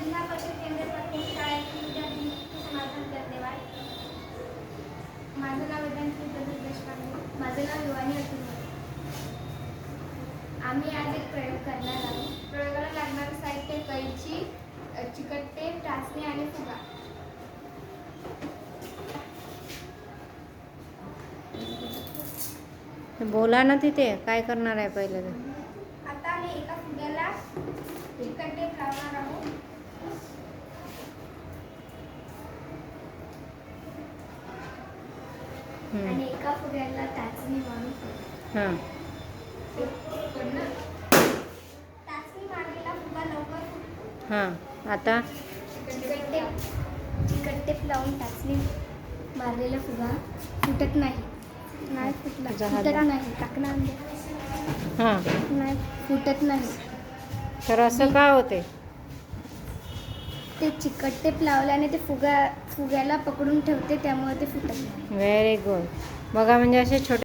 जिल्हा परिषद केंद्र प्राथमिक शाळेतील विद्यार्थी समाधान करतेवाड माझं नाव वेदांती प्रदीप देशपांडे माझं नाव युवानी अतुल आम्ही आज एक प्रयोग करणार आहोत प्रयोगाला लागणारं साहित्य कैची चिकट टेप टाचणी आणि फुगा बोला ना तिथे काय करणार आहे पहिलं ते आता आम्ही एका फुग्याला चिकट टेप आहोत हम्म. आणि एका फुग्याला टाचणी मारून हां. टाचणी मारलेला फुगा लवकर फुटतो. हां. आता? चिकट टेप लावून टाचणी मारलेला फुगा फुटत नाही. नाही फुटला. फुटत. नाही. टाकणार. हां. नाही फुटत नाही. तर असं का होते ते चिकट टेप लावल्याने ते फुगा फुग्याला पकडून ठेवते त्यामुळे ते फुटत नाही. व्हेरी गुड बघा म्हणजे असे छोटे